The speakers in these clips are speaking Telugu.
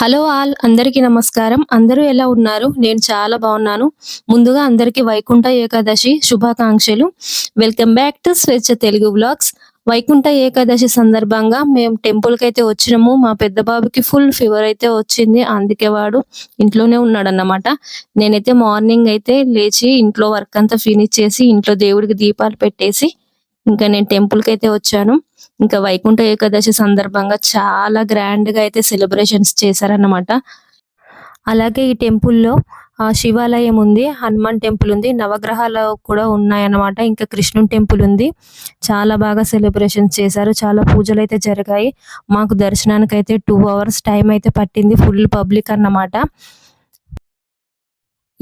హలో ఆల్ అందరికీ నమస్కారం. అందరూ ఎలా ఉన్నారు? నేను చాలా బాగున్నాను. ముందుగా అందరికీ వైకుంఠ ఏకాదశి శుభాకాంక్షలు. వెల్కమ్ బ్యాక్ టు స్వేచ్ఛ తెలుగు బ్లాగ్స్ వైకుంఠ ఏకాదశి సందర్భంగా మేము టెంపుల్కి అయితే వచ్చినాము. మా పెద్ద బాబుకి ఫుల్ ఫీవర్ అయితే వచ్చింది. అందుకే వాడు ఇంట్లోనే ఉన్నాడు అన్నమాట నేనైతే మార్నింగ్ అయితే లేచి ఇంట్లో వర్క్ అంతా ఫినిష్ చేసి ఇంట్లో దేవుడికి దీపాలు పెట్టేసి ఇంకా నేను టెంపుల్కి అయితే వచ్చాను. ఇంకా వైకుంఠ ఏకాదశి సందర్భంగా చాలా గ్రాండ్గా అయితే సెలబ్రేషన్స్ చేశారన్నమాట. అలాగే ఈ టెంపుల్లో ఆ శివాలయం ఉంది హనుమాన్ టెంపుల్ ఉంది నవగ్రహాలు కూడా ఉన్నాయన్నమాట. ఇంకా కృష్ణుని టెంపుల్ ఉంది. చాలా బాగా సెలబ్రేషన్స్ చేశారు. చాలా పూజలు అయితే జరిగాయి. మాకు దర్శనానికి అయితే టూ అవర్స్ టైం అయితే పట్టింది. ఫుల్ పబ్లిక్ అన్నమాట.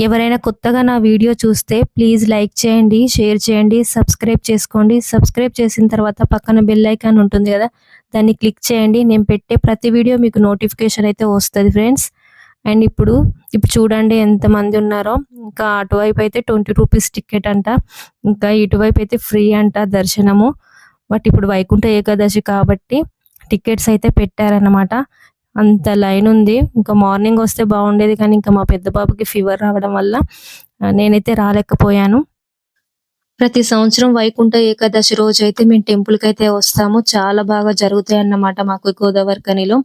ఎవరైనా కొత్తగా నా వీడియో చూస్తే ప్లీజ్ లైక్ చేయండి షేర్ చేయండి సబ్స్క్రైబ్ చేసుకోండి. సబ్స్క్రైబ్ చేసిన తర్వాత పక్కన బెల్ ఐకాన్ ఉంటుంది కదా దాన్ని క్లిక్ చేయండి. నేను పెట్టే ప్రతి వీడియో మీకు నోటిఫికేషన్ అయితే వస్తుంది ఫ్రెండ్స్. అండ్ ఇప్పుడు ఇప్పుడు చూడండి ఎంతమంది ఉన్నారో. ఇంకా అటువైపు అయితే ట్వంటీ రూపీస్ టికెట్ అంట. ఇంకా ఇటువైపు అయితే ఫ్రీ అంట దర్శనము. బట్ ఇప్పుడు వైకుంఠ ఏకాదశి కాబట్టి టికెట్స్ అయితే పెట్టారన్నమాట. అంత లైన్ ఉంది. ఇంకా మార్నింగ్ వస్తే బాగుండేది కానీ ఇంకా మా పెద్ద బాబుకి ఫీవర్ రావడం వల్ల నేనైతే రాలేకపోయాను. ప్రతి సంవత్సరం వైకుంఠ ఏకాదశి రోజు అయితే మేము టెంపుల్కి అయితే వస్తాము. చాలా బాగా జరుగుతాయి అన్నమాట మాకు గోదావరి కనిలో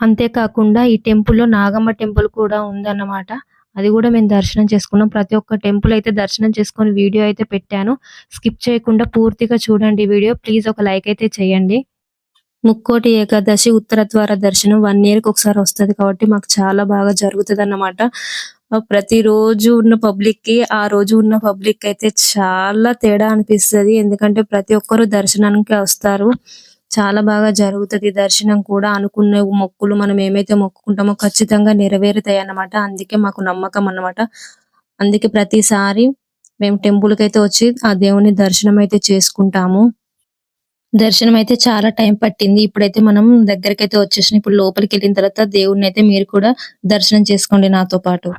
అంతేకాకుండా ఈ టెంపుల్లో నాగమ్మ టెంపుల్ కూడా ఉందన్నమాట. అది కూడా మేము దర్శనం చేసుకున్నాం. ప్రతి ఒక్క టెంపుల్ అయితే దర్శనం చేసుకొని వీడియో అయితే పెట్టాను. స్కిప్ చేయకుండా పూర్తిగా చూడండి వీడియో. ప్లీజ్ ఒక లైక్ అయితే చేయండి. ముక్కోటి ఏకాదశి ఉత్తర ద్వార దర్శనం వన్ ఇయర్కి ఒకసారి వస్తది కాబట్టి మాకు చాలా బాగా జరుగుతుంది అన్నమాట ప్రతి రోజు ఉన్న పబ్లిక్కి ఆ రోజు ఉన్న పబ్లిక్ అయితే చాలా తేడా అనిపిస్తది. ఎందుకంటే ప్రతి ఒక్కరు దర్శనానికి వస్తారు. చాలా బాగా జరుగుతది దర్శనం కూడా. అనుకున్న మొక్కులు మనం ఏమైతే మొక్కుకుంటామో ఖచ్చితంగా నెరవేరుతాయి అన్నమాట. అందుకే మాకు నమ్మకం అన్నమాట. అందుకే ప్రతిసారి మేము టెంపుల్కి అయితే వచ్చి ఆ దేవుని దర్శనం అయితే చేసుకుంటాము. దర్శనం అయితే చాలా టైం పట్టింది. ఇప్పుడైతే మనం దగ్గరికి అయితే వచ్చేసిన ఇప్పుడు లోపలికి వెళ్ళిన తర్వాత దేవుడిని అయితే మీరు కూడా దర్శనం చేసుకోండి నాతో పాటు.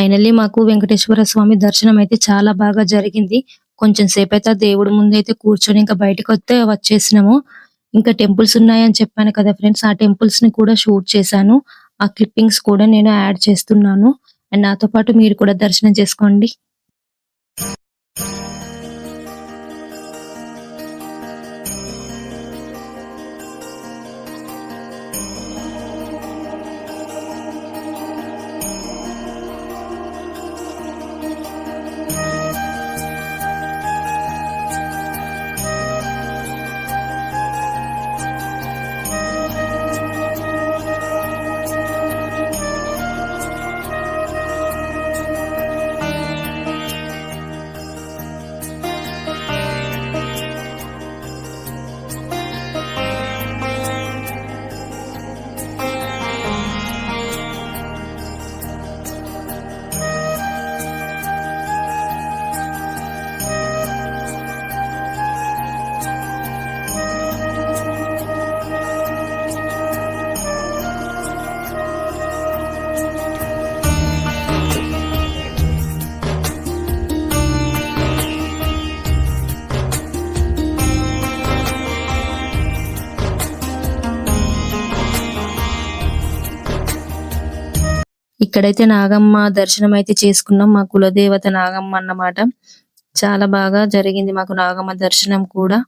ఫైనల్లీ మాకు వెంకటేశ్వర స్వామి దర్శనం అయితే చాలా బాగా జరిగింది. కొంచెం సేపు అయితే దేవుడి ముందు అయితే కూర్చొని ఇంకా బయటకు వస్తే వచ్చేసినాము. ఇంకా టెంపుల్స్ ఉన్నాయని చెప్పాను కదా ఫ్రెండ్స్ ఆ టెంపుల్స్ని కూడా షూట్ చేశాను. ఆ క్లిప్పింగ్స్ కూడా నేను యాడ్ చేస్తున్నాను. అండ్ నాతో పాటు మీరు కూడా దర్శనం చేసుకోండి. ఇక్కడైతే నాగమ్మ దర్శనం అయితే చేసుకున్నాం. మా కులదేవత నాగమ్మ అన్నమాట. చాలా బాగా జరిగింది మాకు నాగమ్మ దర్శనం కూడా.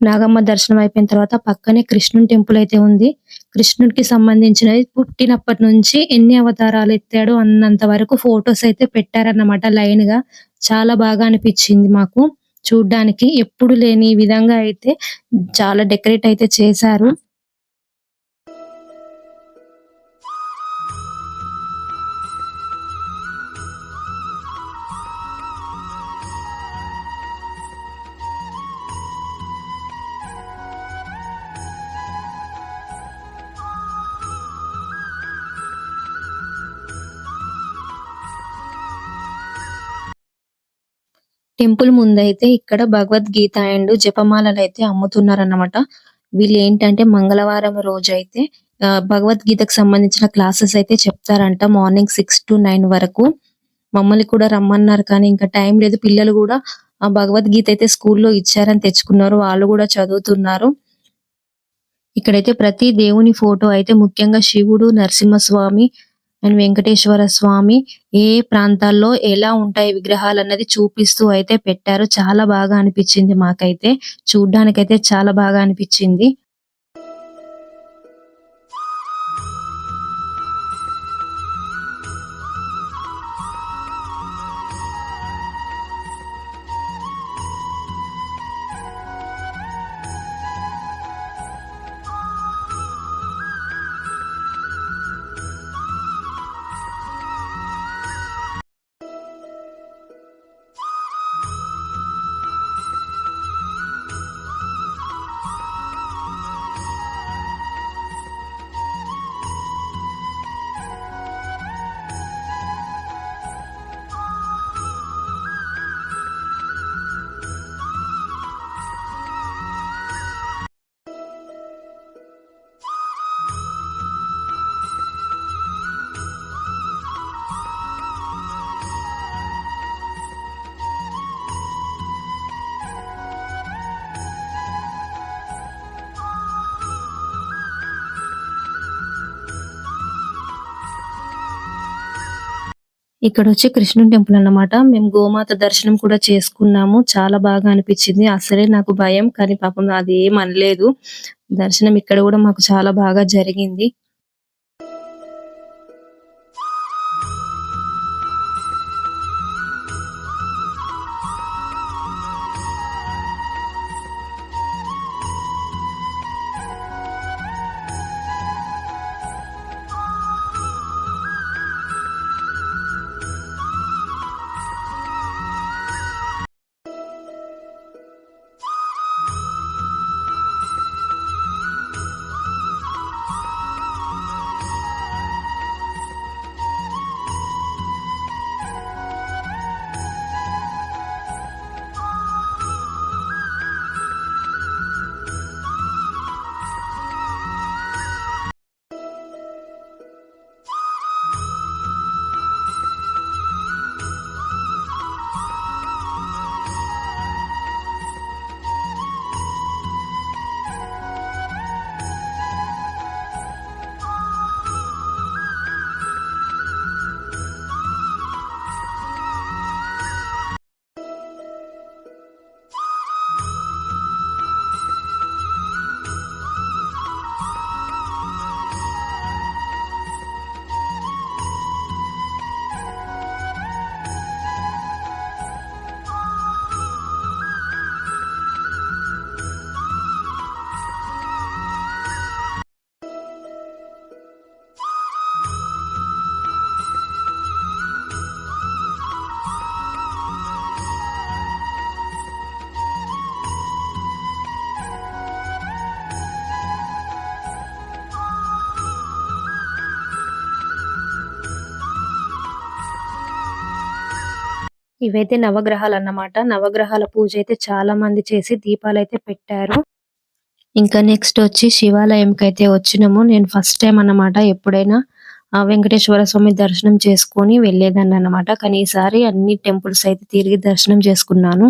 నాగమ్మ దర్శనం అయిపోయిన తర్వాత పక్కనే కృష్ణుని టెంపుల్ అయితే ఉంది. కృష్ణుడికి సంబంధించినది పుట్టినప్పటి నుంచి ఎన్ని అవతారాలు ఎత్తాడు అన్నంత వరకు ఫొటోస్ అయితే పెట్టారన్నమాట లైన్గా. చాలా బాగా అనిపించింది మాకు. చూడ్డానికి ఎప్పుడు లేని విధంగా అయితే చాలా డెకరేట్ అయితే చేశారు. టెంపుల్ ముందైతే ఇక్కడ భగవద్గీత అండ్ జపమాలలు అయితే అమ్ముతున్నారన్నమాట. వీళ్ళు ఏంటంటే మంగళవారం రోజు అయితే ఆ, భగవద్గీతకు సంబంధించిన క్లాసెస్ అయితే చెప్తారంట. మార్నింగ్ సిక్స్ టు నైన్ వరకు. మమ్మల్ని కూడా రమ్మన్నారు కానీ ఇంకా టైం లేదు. పిల్లలు కూడా ఆ భగవద్గీత అయితే స్కూల్లో ఇచ్చారని తెచ్చుకున్నారు. వాళ్ళు కూడా చదువుతున్నారు. ఇక్కడైతే ప్రతి దేవుని ఫోటో అయితే ముఖ్యంగా శివుడు నరసింహస్వామి అండ్ వెంకటేశ్వర స్వామి ఏ ప్రాంతాల్లో ఎలా ఉంటాయి విగ్రహాలు అన్నది చూపిస్తూ అయితే పెట్టారు. చాలా బాగా అనిపించింది మాకైతే. చూడ్డానికైతే చాలా బాగా అనిపించింది. ఇక్కడ వచ్చి కృష్ణుని టెంపుల్ అన్నమాట. మేము గోమాత దర్శనం కూడా చేసుకున్నాము. చాలా బాగా అనిపించింది. అసలే నాకు భయం కానీ పాపం అది ఏం అనలేదు. దర్శనం ఇక్కడ కూడా మాకు చాలా బాగా జరిగింది. ఇవైతే నవగ్రహాలు అన్నమాట నవగ్రహాల పూజ అయితే చాలా మంది చేసి దీపాలు అయితే పెట్టారు. ఇంకా నెక్స్ట్ వచ్చి శివాలయంకి అయితే వచ్చినాము. నేను ఫస్ట్ టైం అన్నమాట ఎప్పుడైనా ఆ వెంకటేశ్వర స్వామి దర్శనం చేసుకొని వెళ్ళేదాన్ని అన్నమాట కానీ ఈసారి అన్ని టెంపుల్స్ అయితే తిరిగి దర్శనం చేసుకున్నాను.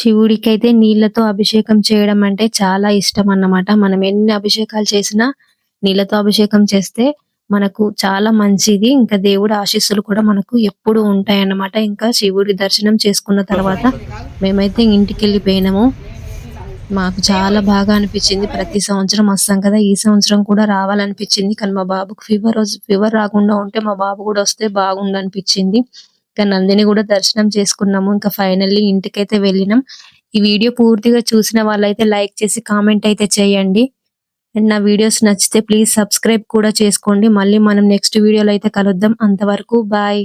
శివుడికైతే నీళ్ళతో అభిషేకం చేయడం అంటే చాలా ఇష్టం అన్నమాట. మనం ఎన్ని అభిషేకాలు చేసినా నీళ్ళతో అభిషేకం చేస్తే మనకు చాలా మంచిది. ఇంకా దేవుడి ఆశీస్సులు కూడా మనకు ఎప్పుడు ఉంటాయి అన్నమాట. ఇంకా శివుడి దర్శనం చేసుకున్న తర్వాత మేమైతే ఇంటికి వెళ్ళిపోయినాము మాకు చాలా బాగా అనిపించింది. ప్రతి సంవత్సరం వస్తాం కదా. ఈ సంవత్సరం కూడా రావాలనిపించింది. కానీ మా బాబుకు ఫీవర్ ఫీవర్ రాకుండా ఉంటే మా బాబు కూడా వస్తే బాగుండు అనిపించింది ఇంకా నందిని కూడా దర్శనం చేసుకున్నాము. ఇంకా ఫైనల్లీ ఇంటికైతే వెళ్ళినాం. ఈ వీడియో పూర్తిగా చూసిన వాళ్ళైతే లైక్ చేసి కామెంట్ అయితే చేయండి. అండ్ నా వీడియోస్ నచ్చితే ప్లీజ్ సబ్స్క్రైబ్ కూడా చేసుకోండి. మళ్ళీ మనం నెక్స్ట్ వీడియోలో అయితే కలుద్దాం. అంతవరకు బాయ్.